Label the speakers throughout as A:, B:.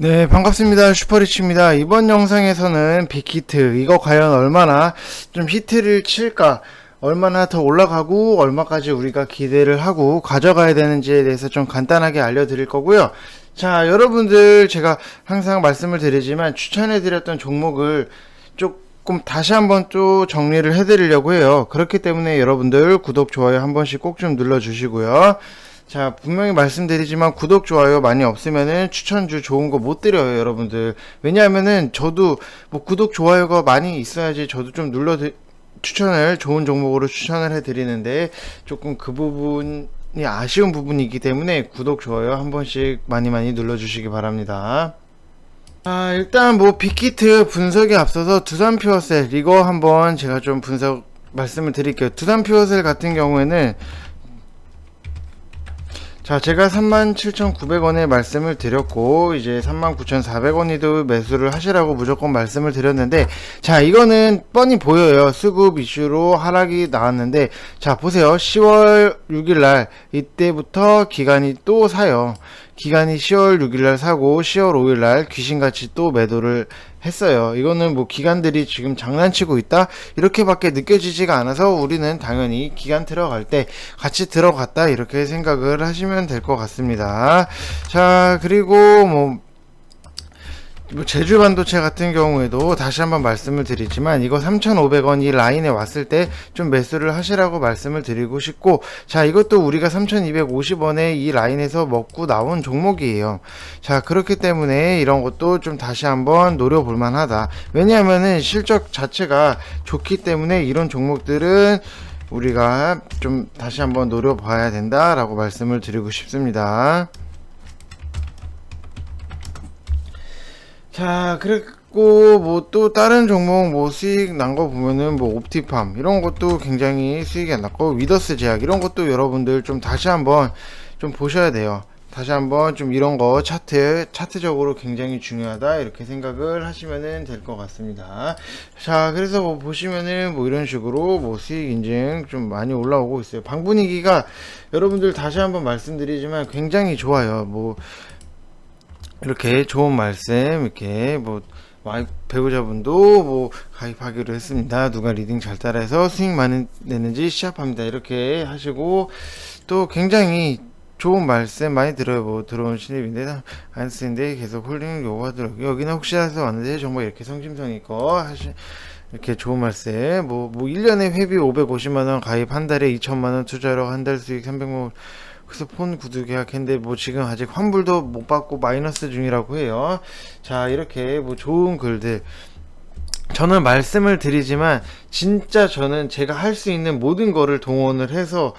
A: 네, 반갑습니다. 슈퍼리치입니다. 이번 영상에서는 빅히트, 이거 과연 얼마나 좀 히트를 칠까, 얼마나 더 올라가고, 얼마까지 우리가 기대를 하고 가져가야 되는지에 대해서 좀 간단하게 알려드릴 거고요. 자, 여러분들 제가 항상 말씀을 드리지만 추천해 드렸던 종목을 조금 다시 한번 또 정리를 해 드리려고 해요. 그렇기 때문에 여러분들 구독, 좋아요 한 번씩 꼭 좀 눌러 주시고요. 자, 분명히 말씀드리지만 구독, 좋아요 많이 없으면은 추천주 좋은 거 못 드려요, 여러분들. 왜냐하면은 저도 뭐 구독, 좋아요가 많이 있어야지 저도 좀 눌러 드 추천을 좋은 종목으로 추천을 해 드리는데 조금 그 부분이 아쉬운 부분이기 때문에 구독, 좋아요 한 번씩 많이 많이 눌러 주시기 바랍니다. 아, 일단 뭐 빅히트 분석에 앞서서 두산 퓨어셀 이거 한번 제가 좀 분석 말씀을 드릴게요. 두산 퓨어셀 같은 경우에는 자, 제가 37,900원에 말씀을 드렸고, 이제 39,400원이도 매수를 하시라고 무조건 말씀을 드렸는데, 자, 이거는 뻔히 보여요. 수급 이슈로 하락이 나왔는데, 자, 보세요. 10월 6일날, 이때부터 기간이 또 사요. 기간이 10월 6일날 사고, 10월 5일날 귀신같이 또 매도를 했어요. 이거는 뭐 기관들이 지금 장난치고 있다? 이렇게밖에 느껴지지가 않아서 우리는 당연히 기간 들어갈 때 같이 들어갔다 이렇게 생각을 하시면 될 것 같습니다. 자, 그리고 뭐뭐 제주 반도체 같은 경우에도 다시 한번 말씀을 드리지만 이거 3,500원 이 라인에 왔을 때 좀 매수를 하시라고 말씀을 드리고 싶고 자 이것도 우리가 3,250원에 이 라인에서 먹고 나온 종목이에요. 자 그렇기 때문에 이런 것도 좀 다시 한번 노려볼 만하다. 왜냐하면은 실적 자체가 좋기 때문에 이런 종목들은 우리가 좀 다시 한번 노려봐야 된다라고 말씀을 드리고 싶습니다. 자, 그리고 뭐 또 다른 종목 뭐 수익 난 거 보면은 뭐 옵티팜 이런 것도 굉장히 수익이 안 났고 위더스 제약 이런 것도 여러분들 좀 다시 한번 좀 보셔야 돼요. 다시 한번 좀 이런 거 차트 차트적으로 굉장히 중요하다 이렇게 생각을 하시면은 될 것 같습니다. 자, 그래서 뭐 보시면은 뭐 이런 식으로 뭐 수익 인증 좀 많이 올라오고 있어요. 방 분위기가 여러분들 다시 한번 말씀드리지만 굉장히 좋아요. 뭐 이렇게 좋은 말씀 이렇게 뭐 배우자분도 뭐 가입하기로 했습니다. 누가 리딩 잘 따라해서 수익 많이 내는지 시합합니다. 이렇게 하시고 또 굉장히 좋은 말씀 많이 들어요. 뭐 들어온 신입인데 안 쓰는데 계속 홀딩 요구하더라고요. 여기는 혹시라도 왔는데 정말 이렇게 성심성의껏 하시 이렇게 좋은 말씀 뭐뭐 1년에 회비 550만 원 가입 한 달에 2천만 원 투자로 한 달 수익 300만 원 그래서 폰 구두 계약했는데 뭐 지금 아직 환불도 못 받고 마이너스 중이라고 해요. 자 이렇게 뭐 좋은 글들 저는 말씀을 드리지만 진짜 저는 제가 할 수 있는 모든 거를 동원을 해서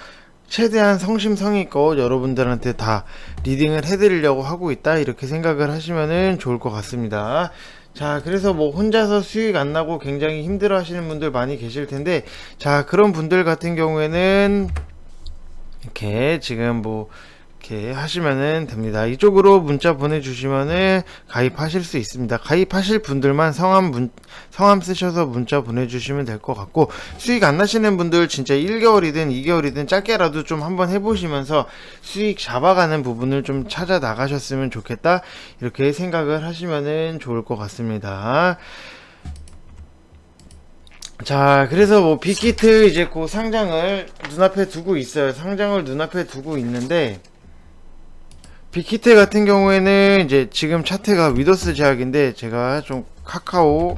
A: 최대한 성심성의껏 여러분들한테 다 리딩을 해드리려고 하고 있다 이렇게 생각을 하시면은 좋을 것 같습니다. 자, 그래서 뭐 혼자서 수익 안 나고 굉장히 힘들어 하시는 분들 많이 계실 텐데, 자, 그런 분들 같은 경우에는 이렇게 지금 뭐 이렇게 하시면은 됩니다. 이쪽으로 문자 보내주시면은 가입하실 수 있습니다. 가입하실 분들만 성함 문, 성함 쓰셔서 문자 보내주시면 될 것 같고 수익 안 나시는 분들 진짜 1개월이든 2개월이든 짧게라도 좀 한번 해보시면서 수익 잡아가는 부분을 좀 찾아 나가셨으면 좋겠다 이렇게 생각을 하시면은 좋을 것 같습니다. 자, 그래서 뭐 빅히트 이제 그 상장을 눈앞에 두고 있어요. 상장을 눈앞에 두고 있는데 빅히트 같은 경우에는 이제 지금 차트가 위더스 제약인데 제가 좀 카카오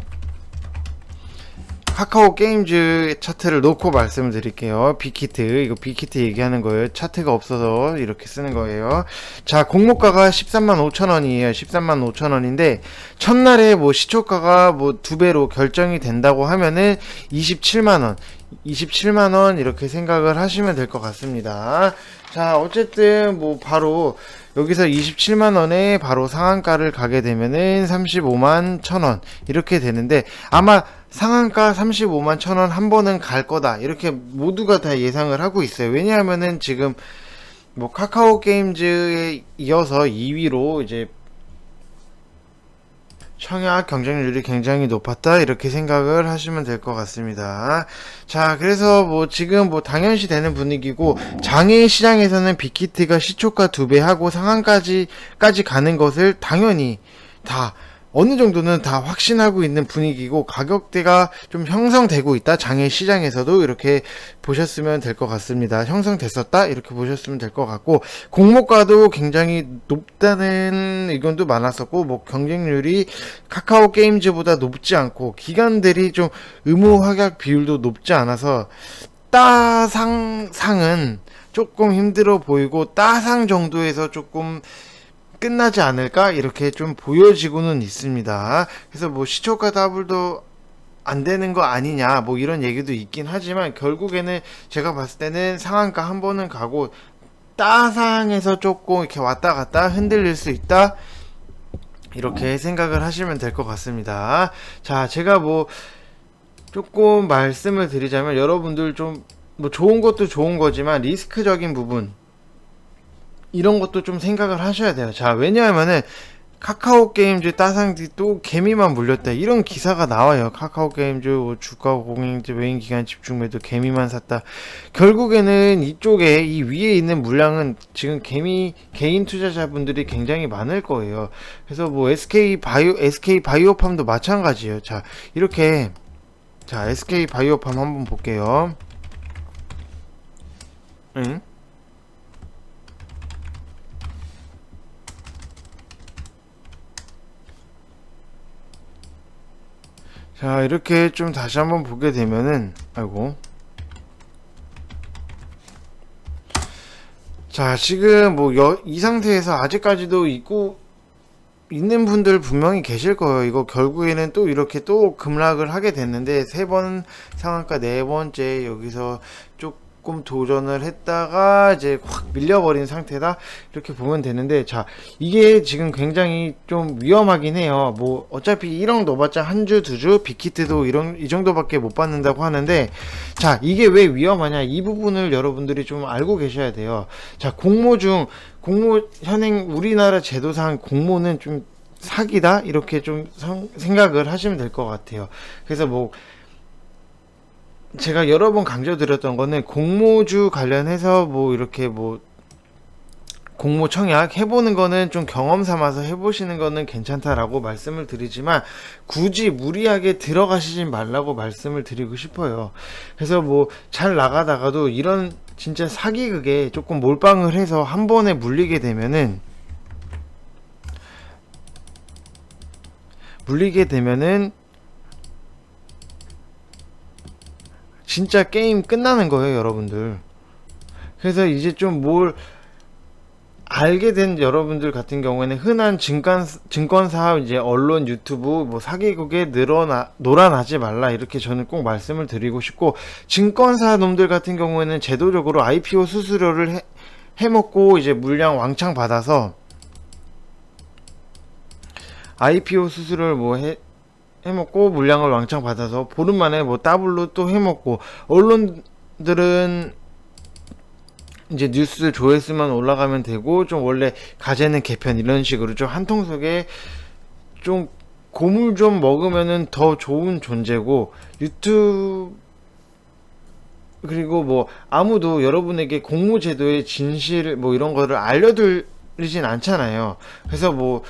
A: 카카오 게임즈 차트를 놓고 말씀을 드릴게요. 빅히트 이거 빅히트 얘기하는 거예요. 차트가 없어서 이렇게 쓰는 거예요. 자 공모가가 13만 5천 원이에요. 13만 5천 원인데 첫날에 뭐 시초가가 뭐 두 배로 결정이 된다고 하면은 27만 원, 27만 원 이렇게 생각을 하시면 될 것 같습니다. 자 어쨌든 뭐 바로 여기서 27만 원에 바로 상한가를 가게 되면은 35만 1천 원 이렇게 되는데 아마 상한가 35만 1천 원 한 번은 갈 거다 이렇게 모두가 다 예상을 하고 있어요. 왜냐하면은 지금 뭐 카카오 게임즈에 이어서 2위로 이제 청약 경쟁률이 굉장히 높았다 이렇게 생각을 하시면 될 것 같습니다. 자, 그래서 뭐 지금 뭐 당연시 되는 분위기고 장외 시장에서는 빅히트가 시초가 두 배 하고 상한까지까지 가는 것을 당연히 다 어느 정도는 다 확신하고 있는 분위기고 가격대가 좀 형성되고 있다. 장외 시장에서도 이렇게 보셨으면 될 것 같습니다. 형성됐었다. 이렇게 보셨으면 될 것 같고 공모가도 굉장히 높다는 의견도 많았었고 뭐 경쟁률이 카카오 게임즈보다 높지 않고 기관들이 좀 의무 확약 비율도 높지 않아서 따상 상은 조금 힘들어 보이고 따상 정도에서 조금 끝나지 않을까 이렇게 좀 보여지고는 있습니다. 그래서 뭐 시초가 더블도 안 되는 거 아니냐 뭐 이런 얘기도 있긴 하지만 결국에는 제가 봤을 때는 상한가 한 번은 가고 따상에서 조금 이렇게 왔다 갔다 흔들릴 수 있다 이렇게 생각을 하시면 될 것 같습니다. 자 제가 뭐 조금 말씀을 드리자면 여러분들 좀 뭐 좋은 것도 좋은 거지만 리스크적인 부분 이런 것도 좀 생각을 하셔야 돼요. 자, 왜냐하면은 카카오 게임즈 따상디 또 개미만 물렸다 이런 기사가 나와요. 카카오 게임즈 뭐 주가 공행지 외인 기간 집중 매도 개미만 샀다. 결국에는 이쪽에 이 위에 있는 물량은 지금 개미 개인 투자자분들이 굉장히 많을 거예요. 그래서 뭐 SK 바이오 SK 바이오팜도 마찬가지예요. 자, 이렇게 자, SK 바이오팜 한번 볼게요. 응? 자 이렇게 좀 다시 한번 보게 되면은 아이고. 자 지금 뭐 이 상태에서 아직까지도 있고 있는 분들 분명히 계실 거예요. 이거 결국에는 또 이렇게 또 급락을 하게 됐는데 세 번 상한가 네 번째 여기서 조금 도전을 했다가 이제 확 밀려버린 상태다? 이렇게 보면 되는데 자 이게 지금 굉장히 좀 위험하긴 해요. 뭐 어차피 1억 넣어봤자 한 주 두 주 빅히트도 이런 이 정도밖에 못 받는다고 하는데 자 이게 왜 위험하냐? 이 부분을 여러분들이 좀 알고 계셔야 돼요. 자 공모 중 공모 현행 우리나라 제도상 공모는 좀 사기다? 이렇게 좀 성- 생각을 하시면 될 것 같아요. 그래서 뭐 제가 여러 번 강조드렸던 거는 공모주 관련해서 뭐 이렇게 뭐 공모 청약 해보는 거는 좀 경험 삼아서 해보시는 거는 괜찮다라고 말씀을 드리지만 굳이 무리하게 들어가시진 말라고 말씀을 드리고 싶어요. 그래서 뭐 잘 나가다가도 이런 진짜 사기극에 조금 몰빵을 해서 한 번에 물리게 되면은 물리게 되면은 진짜 게임 끝나는 거예요, 여러분들. 그래서 이제 좀 뭘 알게 된 여러분들 같은 경우에는 흔한 증권 증권사 이제 언론 유튜브 뭐 사기국에 늘어나 놀아나지 말라 이렇게 저는 꼭 말씀을 드리고 싶고 증권사 놈들 같은 경우에는 제도적으로 IPO 수수료를 해, 해먹고 이제 물량 왕창 받아서 IPO 수수료를 뭐 해, 해먹고 물량을 왕창 받아서 보름 만에 뭐 더블로 또 해먹고 언론들은 이제 뉴스 조회수만 올라가면 되고 좀 원래 가재는 개편 이런 식으로 좀 한통속에 좀 고물 좀 먹으면은 더 좋은 존재고 유튜브 그리고 뭐 아무도 여러분에게 공모 제도의 진실 뭐 이런 거를 알려드리진 않잖아요. 그래서 뭐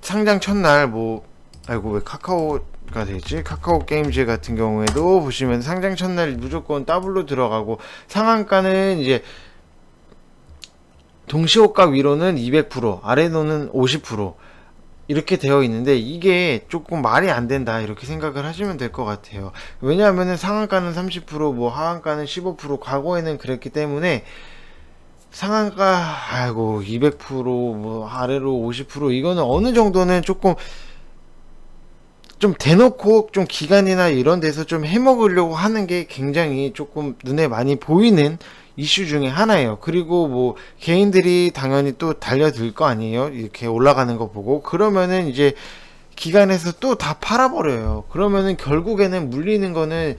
A: 상장 첫날 뭐 아이고 왜 카카오가 되지? 카카오 게임즈 같은 경우에도 보시면 상장 첫날 무조건 더블로 들어가고 상한가는 이제 동시호가 위로는 200% 아래로는 50% 이렇게 되어 있는데 이게 조금 말이 안 된다 이렇게 생각을 하시면 될 것 같아요 왜냐하면 상한가는 30%뭐 하한가는 15% 과거에는 그랬기 때문에 상한가 아이고 200%뭐 아래로 50% 이거는 어느 정도는 조금 좀 대놓고 좀 기간이나 이런 데서 좀 해먹으려고 하는 게 굉장히 조금 눈에 많이 보이는 이슈 중에 하나예요. 그리고 뭐 개인들이 당연히 또 달려들 거 아니에요. 이렇게 올라가는 거 보고 그러면은 이제 기간에서 또 다 팔아버려요. 그러면은 결국에는 물리는 거는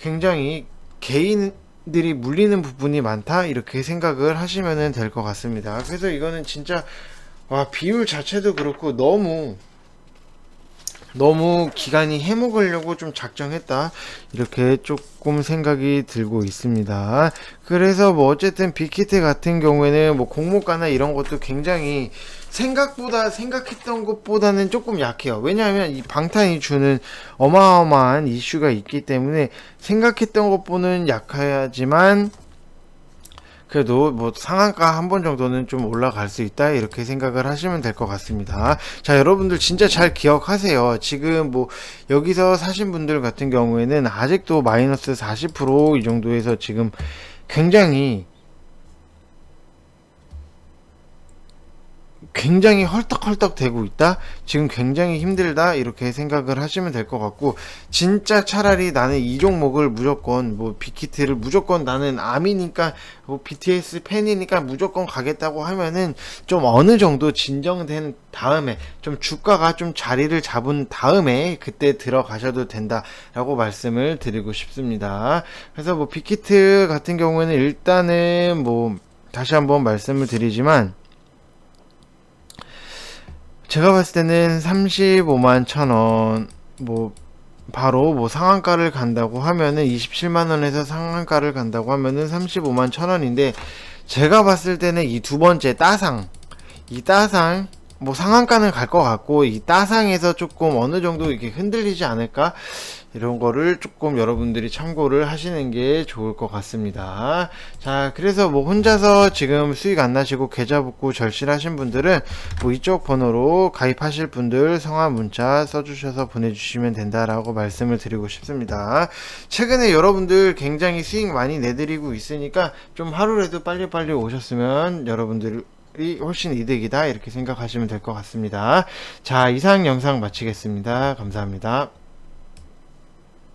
A: 굉장히 개인 들이 물리는 부분이 많다 이렇게 생각을 하시면 될 것 같습니다. 그래서 이거는 진짜 와 비율 자체도 그렇고 너무 너무 기간이 해먹으려고 좀 작정했다 이렇게 조금 생각이 들고 있습니다 그래서 뭐 어쨌든 빅히트 같은 경우에는 뭐 공모가나 이런 것도 굉장히 생각보다 생각했던 것보다는 조금 약해요. 왜냐하면 이 방탄이 주는 어마어마한 이슈가 있기 때문에 생각했던 것보다는 약하지만 그래도 뭐 상한가 한 번 정도는 좀 올라갈 수 있다 이렇게 생각을 하시면 될 것 같습니다. 자 여러분들 진짜 잘 기억하세요. 지금 뭐 여기서 사신 분들 같은 경우에는 아직도 마이너스 40%이 정도에서 지금 굉장히 굉장히 헐떡헐떡 되고 있다? 지금 굉장히 힘들다? 이렇게 생각을 하시면 될 것 같고, 진짜 차라리 나는 이 종목을 무조건, 뭐, 빅히트를 무조건 나는 암이니까, 뭐, BTS 팬이니까 무조건 가겠다고 하면은, 좀 어느 정도 진정된 다음에, 좀 주가가 좀 자리를 잡은 다음에, 그때 들어가셔도 된다라고 말씀을 드리고 싶습니다. 그래서 뭐, 빅히트 같은 경우에는 일단은 뭐, 다시 한번 말씀을 드리지만, 제가 봤을 때는 35만 천 원, 뭐, 바로 뭐 상한가를 간다고 하면은 27만 원에서 상한가를 간다고 하면은 35만 천 원인데, 제가 봤을 때는 이 두 번째 따상, 이 따상, 뭐 상한가는 갈 것 같고, 이 따상에서 조금 어느 정도 이렇게 흔들리지 않을까? 이런 거를 조금 여러분들이 참고를 하시는 게 좋을 것 같습니다. 자, 그래서 뭐 혼자서 지금 수익 안 나시고 계좌 붓고 절실하신 분들은 뭐 이쪽 번호로 가입하실 분들 성함 문자 써주셔서 보내주시면 된다라고 말씀을 드리고 싶습니다. 최근에 여러분들 굉장히 수익 많이 내드리고 있으니까 좀 하루라도 빨리빨리 오셨으면 여러분들 이 훨씬 이득이다 이렇게 생각하시면 될 것 같습니다. 자 이상 영상 마치겠습니다. 감사합니다.